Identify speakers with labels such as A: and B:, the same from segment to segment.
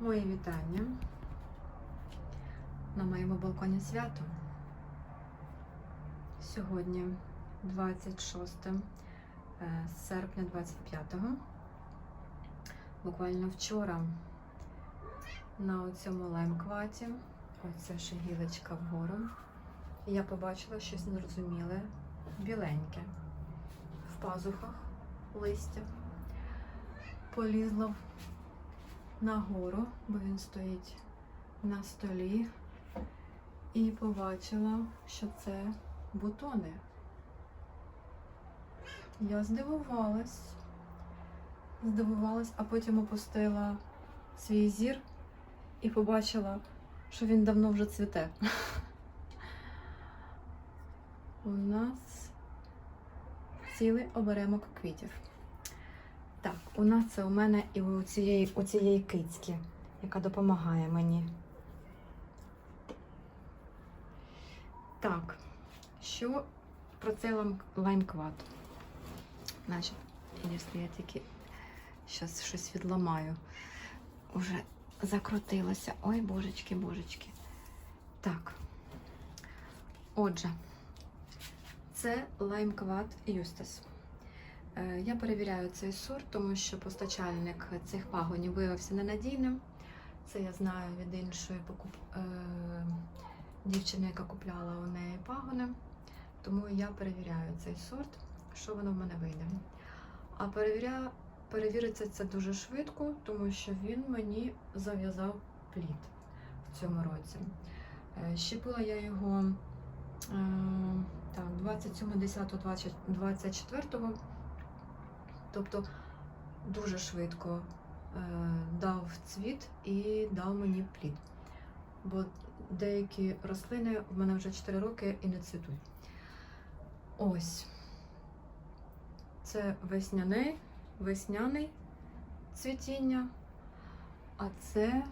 A: Мої вітання на моєму балконі свято. Сьогодні 26 е, серпня 25-го. Буквально вчора на цьому лаймкваті, оце ще гілочка вгору, я побачила щось незрозуміле, біленьке в пазухах листя. Полізла нагору, бо він стоїть на столі, і побачила, що це бутони. Я здивувалась, здивувалась, а потім опустила свій зір і побачила, що він давно вже цвіте. У нас цілий оберемок квітів. Так, у нас це у мене і у цієї, у цієї кицьки, яка допомагає мені. Так, що про цей лаймкват? Значить, якщо я тільки зараз щось відламаю, уже закрутилося. Ой, божечки, божечки. Так. Отже, це лаймкват Юстас. Е, Я перевіряю цей сорт, тому що постачальник цих пагонів виявився ненадійним. Це я знаю від іншої покуп... е... дівчини, яка купляла у неї пагони. Тому я перевіряю цей сорт, що воно в мене вийде. А перевіря... перевіриться це дуже швидко, тому що він мені зав'язав плід в цьому році. Е, Щепила я його так, 27.10.24. Тобто дуже швидко е, дав цвіт і дав мені плід. Бо деякі рослини в мене вже 4 роки і не цвітуть. Ось. Це весняний, весняний цвітіння, а це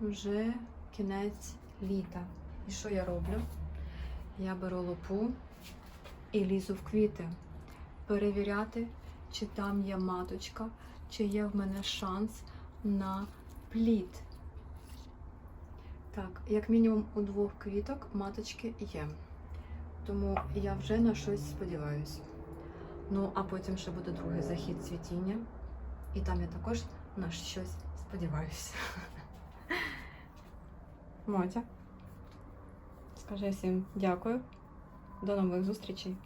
A: вже кінець літа. І що я роблю? Я беру лопу і лізу в квіти, перевіряти, чи там є маточка, чи є в мене шанс на плід. Так, як мінімум у двох квіток маточки є. Тому я вже на щось сподіваюся. Ну, а потім ще буде другий захід цвітіння. І там я також на щось сподіваюся. Мотя. Скажи всім дякую. До нових зустрічей.